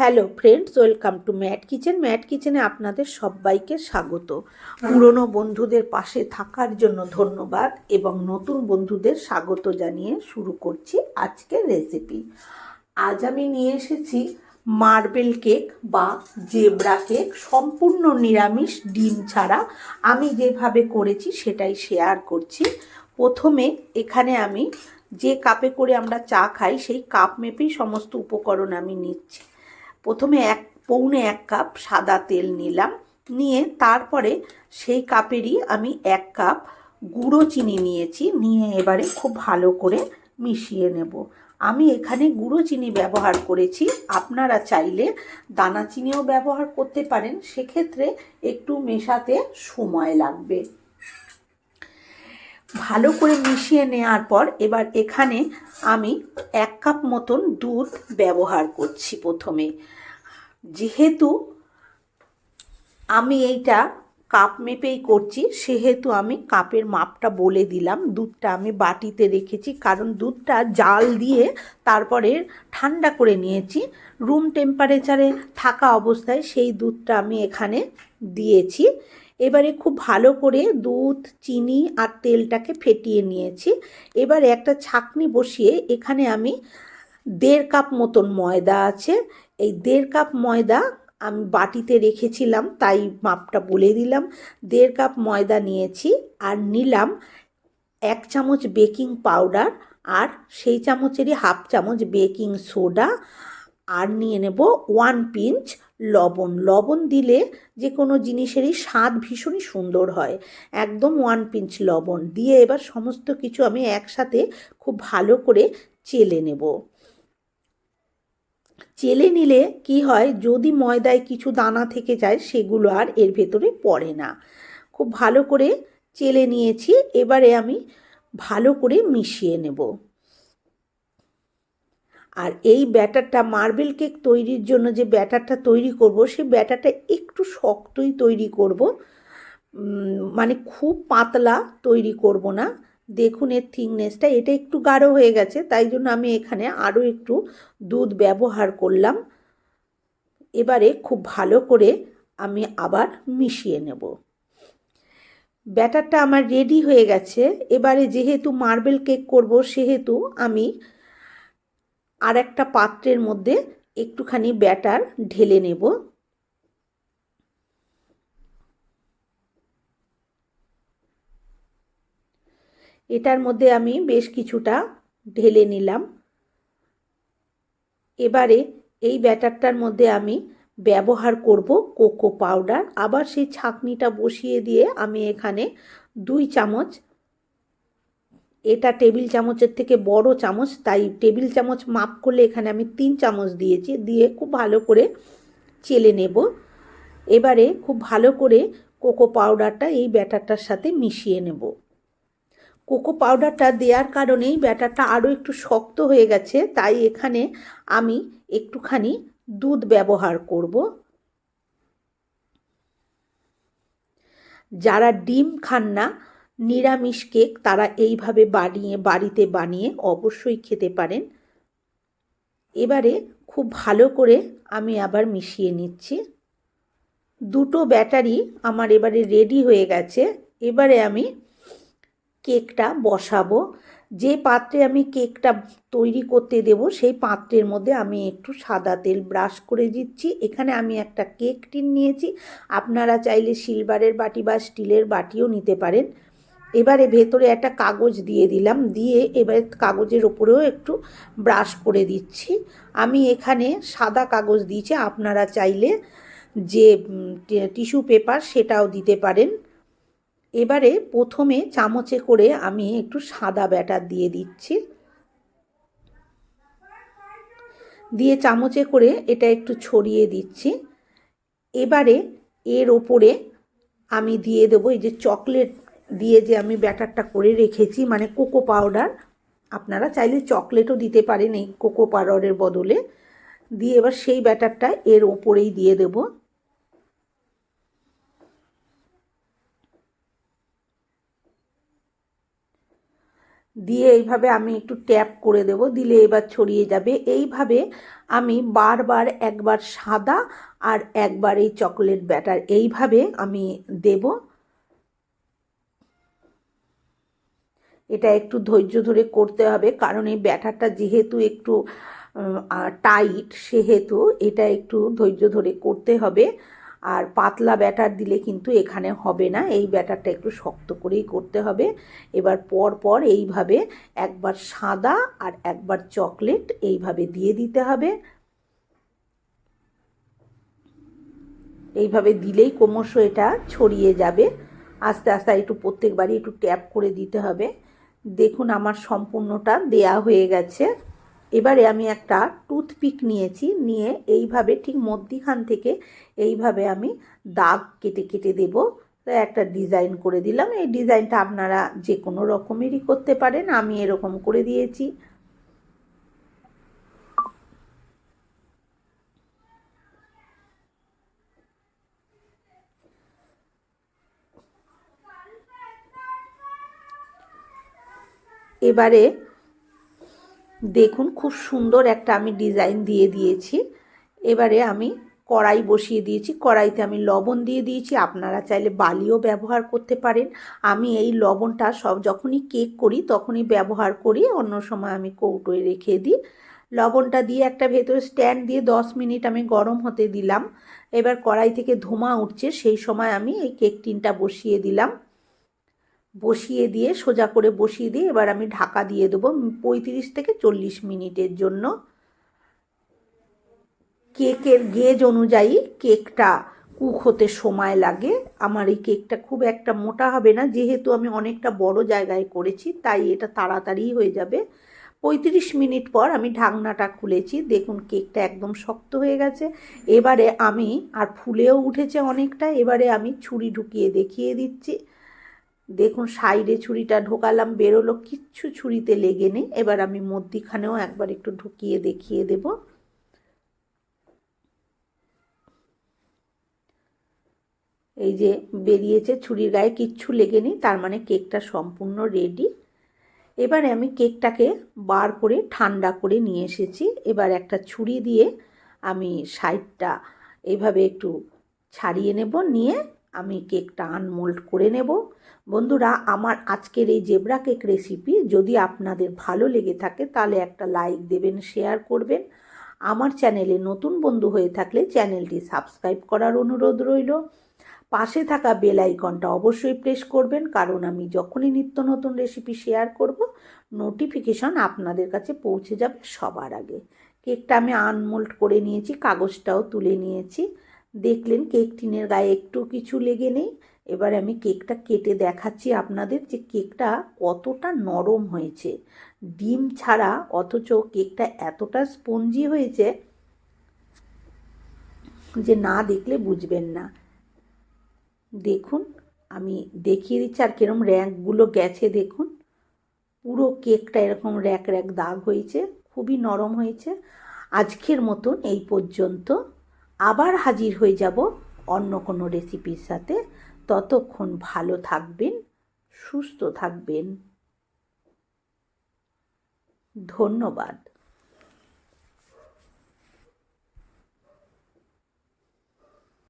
Hello friends, welcome to Matt kitchen. Mat কিচেনে আপনাদের সবাইকে স্বাগত। পুরনো বন্ধুদের পাশে থাকার জন্য ধন্যবাদ এবং নতুন বন্ধুদের স্বাগত জানিয়ে শুরু করছি আজকের রেসিপি। আজ আমি নিয়ে এসেছি মার্বেল কেক বা জেব্রা কেক, সম্পূর্ণ নিরামিষ, ডিম ছাড়া। আমি যেভাবে করেছি সেটাই শেয়ার করছি। প্রথমে এখানে আমি যে কাপে করে আমরা চা খাই, সেই কাপ মেপেই সমস্ত উপকরণ আমি নিচ্ছি। প্রথমে এক, পৌনে এক কাপ সাদা তেল নিলাম। নিয়ে তারপরে সেই কাপেরই আমি এক কাপ গুঁড়ো চিনি নিয়েছি। নিয়ে এবারে খুব ভালো করে মিশিয়ে নেব। আমি এখানে গুঁড়ো চিনি ব্যবহার করেছি। আপনারা চাইলে দানা চিনিও ব্যবহার করতে পারেন। সেক্ষেত্রে একটু মেশাতে সময় লাগবে। ভালো করে মিশিয়ে নেওয়ার পর এবার এখানে আমি এক কাপ মতন দুধ ব্যবহার করছি প্রথমে। যেহেতু আমি এইটা কাপ মেপেই করছি, সেহেতু আমি কাপের মাপটা বলে দিলাম। দুধটা আমি বাটিতে রেখেছি, কারণ দুধটা জাল দিয়ে তারপরে ঠান্ডা করে নিয়েছি। রুম টেম্পারেচারে থাকা অবস্থায় সেই দুধটা আমি এখানে দিয়েছি। এবারে খুব ভালো করে দুধ, চিনি আর তেলটাকে ফেটিয়ে নিয়েছি। এবারে একটা ছাকনি বসিয়ে এখানে আমি দেড় কাপ মতন ময়দা আছে। এই দেড় কাপ ময়দা আমি বাটিতে রেখেছিলাম, তাই মাপটা বলে দিলাম। দেড় কাপ ময়দা নিয়েছি আর নিলাম এক চামচ বেকিং পাউডার আর সেই চামচেরই হাফ চামচ বেকিং সোডা। আর নিয়ে নেব ওয়ান পিঞ্চ লবণ। লবণ দিলে যে কোনো জিনিসেরই স্বাদ ভীষণই সুন্দর হয়। একদম ওয়ান পিঞ্চ লবণ। দিয়ে এবার সমস্ত কিছু আমি একসাথে খুব ভালো করে চেলে নেব। চেলে নিলে কি হয়, যদি ময়দায় কিছু দানা থেকে যায়, সেগুলো আর এর ভেতরে পড়ে না। খুব ভালো করে চেলে নিয়েছি। এবারে আমি ভালো করে মিশিয়ে নেব। আর এই ব্যাটারটা মার্বেল কেক তৈরির জন্য যে ব্যাটারটা তৈরি করব সেই ব্যাটারটা একটু শক্তই তৈরি করব। মানে খুব পাতলা তৈরি করব না। দেখুন এর থিকনেসটা, এটা একটু গাঢ় হয়ে গেছে, তাই জন্য আমি এখানে আরও একটু দুধ ব্যবহার করলাম। এবারে খুব ভালো করে আমি আবার মিশিয়ে নেব। ব্যাটারটা আমার রেডি হয়ে গেছে। এবারে যেহেতু মার্বেল কেক করব, সেহেতু আমি আর একটা পাত্রের মধ্যে একটুখানি ব্যাটার ঢেলে নেব। এটার মধ্যে আমি বেশ কিছুটা ঢেলে নিলাম। এবারে এই ব্যাটারটার মধ্যে আমি ব্যবহার করব কোকো পাউডার। আবার সেই ছাঁকনিটা বসিয়ে দিয়ে আমি এখানে দুই চামচ এটা টেবিল চামচের থেকে বড় চামচ, তাই টেবিল চামচ মাপ করলে এখানে আমি তিন চামচ দিয়েছি, দিয়ে খুব ভালো করে চেলে নেব। এবারে খুব ভালো করে কোকো পাউডারটা এই ব্যাটারটার সাথে মিশিয়ে নেব। কোকো পাউডারটা দেওয়ার কারণেই ব্যাটারটা আরও একটু শক্ত হয়ে গেছে, তাই এখানে আমি একটুখানি দুধ ব্যবহার করব। যারা ডিম খান না নিরামিষ কেক তারা এইভাবে বানিয়ে, বাড়িতে বানিয়ে অবশ্যই খেতে পারেন। এবারে খুব ভালো করে আমি আবার মিশিয়ে নিচ্ছি। দুটো ব্যাটারি আমার এবারে রেডি হয়ে গেছে। এবারে আমি কেকটা বসাবো। যে পাত্রে আমি কেকটা তৈরি করতে দেব, সেই পাত্রের মধ্যে আমি একটু সাদা তেল ব্রাশ করে দিচ্ছি। এখানে আমি একটা কেক টিন নিয়েছি। আপনারা চাইলে সিলভারের বাটি বা স্টিলের বাটিও নিতে পারেন। এবারে ভেতরে একটা কাগজ দিয়ে দিলাম, দিয়ে এবারে কাগজের ওপরেও একটু ব্রাশ করে দিচ্ছি। আমি এখানে সাদা কাগজ দিয়েছি, আপনারা চাইলে যে টিস্যু পেপার সেটাও দিতে পারেন। এবারে প্রথমে চামচে করে আমি একটু সাদা ব্যাটার দিয়ে দিচ্ছি। দিয়ে চামচে করে এটা একটু ছড়িয়ে দিচ্ছি। এবারে এর ওপরে আমি দিয়ে দেবো এই যে চকলেট দিয়ে যে আমি ব্যাটারটা করে রেখেছি মানে কোকো পাউডার, আপনারা চাইলে চকলেটও দিতে পারেন এই কোকো পাউডারের বদলে। দিয়ে এবার সেই ব্যাটারটা এর ওপরেই দিয়ে দেবো। দিয়ে এইভাবে আমি একটু ট্যাপ করে দেব, দিলে এবার ছড়িয়ে যাবে। এইভাবে আমি বারবার একবার সাদা আর একবার এই চকলেট ব্যাটার এইভাবে আমি দেব। এটা একটু ধৈর্য ধরে করতে হবে। কারণ এই ব্যাটারটা যেহেতু একটু টাইট, সেহেতু এটা একটু ধৈর্য ধরে করতে হবে। আর পাতলা ব্যাটার দিলে কিন্তু এখানে হবে না। এই ব্যাটারটা একটু শক্ত করেই করতে হবে। এবার পর পর এইভাবে একবার সাদা আর একবার চকলেট এইভাবে দিয়ে দিতে হবে। এইভাবে দিলেই ক্রমশ এটা ছড়িয়ে যাবে। আস্তে আস্তে একটু প্রত্যেকবারই একটু ট্যাপ করে দিতে হবে। দেখুন আমার সম্পূর্ণটা দেয়া হয়ে গেছে। এবারে আমি একটা টুথপিক নিয়েছি, নিয়ে এইভাবে ঠিক মধ্যিখান থেকে এইভাবে আমি দাগ কেটে কেটে দেব। একটা ডিজাইন করে দিলাম। এই ডিজাইনটা আপনারা যে কোনো রকমেরই করতে পারেন। আমি এরকম করে দিয়েছি। এবারে দেখুন খুব সুন্দর একটা আমি ডিজাইন দিয়ে দিয়েছি। এবারে আমি কড়াই বসিয়ে দিয়েছি। কড়াইতে আমি লবণ দিয়ে দিয়েছি। আপনারা চাইলে বালিও ব্যবহার করতে পারেন। আমি এই লবণটা সব যখনই কেক করি তখনই ব্যবহার করি। অন্য সময় আমি কৌটোয় রেখে দিই। লবণটা দিয়ে একটা ভেতরে স্ট্যান্ড দিয়ে দশ মিনিট আমি গরম হতে দিলাম। এবার কড়াই থেকে ধোঁয়া উঠছে। সেই সময় আমি এই কেক টিনটা বসিয়ে দিলাম। বসিয়ে দিয়ে, সোজা করে বসিয়ে দিয়ে এবার আমি ঢাকা দিয়ে দেবো পঁয়ত্রিশ থেকে চল্লিশ মিনিটের জন্য। কেকের গেজ অনুযায়ী কেকটা কুক হতে সময় লাগে। আমার এই কেকটা খুব একটা মোটা হবে না, যেহেতু আমি অনেকটা বড় জায়গায় করেছি, তাই এটা তাড়াতাড়ি হয়ে যাবে। পঁয়ত্রিশ মিনিট পর আমি ঢাকনাটা খুলেছি, দেখুন কেকটা একদম শক্ত হয়ে গেছে। এবারে আমি, আর ফুলেও উঠেছে অনেকটা, এবারে আমি ছুরি ঢুকিয়ে দেখিয়ে দিচ্ছি। দেখুন, সাইডে ছুরিটা ঢোকালাম, বেরোলো, কিচ্ছু ছুরিতে লেগে নেই। এবার আমি মধ্যিখানেও একবার একটু ঢুকিয়ে দেখিয়ে দেব। এই যে বেরিয়েছে, ছুরির গায়ে কিচ্ছু লেগে নেই, তার মানে কেকটা সম্পূর্ণ রেডি এবারে আমি কেকটাকে বার করে, ঠান্ডা করে নিয়ে এসেছি। এবার একটা ছুরি দিয়ে আমি সাইডটা এইভাবে একটু ছাড়িয়ে নেব, নিয়ে আমি কেকটা আনমোল্ড করে নেব। বন্ধুরা, আমার আজকের এই জেবরা কেক রেসিপি যদি আপনাদের ভালো লেগে থাকে, তাহলে একটা লাইক দেবেন শেয়ার করবেন। আমার চ্যানেলে নতুন বন্ধু হয়ে থাকলে চ্যানেলটি সাবস্ক্রাইব করার অনুরোধ রইল। পাশে থাকা বেল আইকনটা অবশ্যই প্রেস করবেন, কারণ আমি যখনই নিত্য নতুন রেসিপি শেয়ার করব নোটিফিকেশন আপনাদের কাছে পৌঁছে যাবে সবার আগে। কেকটা আমি আনমোল্ড করে নিয়েছি, কাগজটাও তুলে নিয়েছি। দেখলেন কেক টিনের গায়ে একটু কিছু লেগে নেই। এবার আমি কেকটা কেটে দেখাচ্ছি আপনাদের যে কেকটা কতটা নরম হয়েছে। ডিম ছাড়া অথচ কেকটা এতটা স্পঞ্জি হয়েছে যে না দেখলে বুঝবেন না। দেখুন, আমি দেখিয়ে দিচ্ছি আর কিরম র্যাঙ্কগুলো গেছে, দেখুন। পুরো কেকটা এরকম র্যাক র্যাক দাগ হয়েছে, খুবই নরম হয়েছে। আজকের মতন এই পর্যন্ত। আবার হাজির হয়ে যাব অন্য কোনো রেসিপির সাথে। ততক্ষণ ভালো থাকবেন সুস্থ থাকবেন। ধন্যবাদ।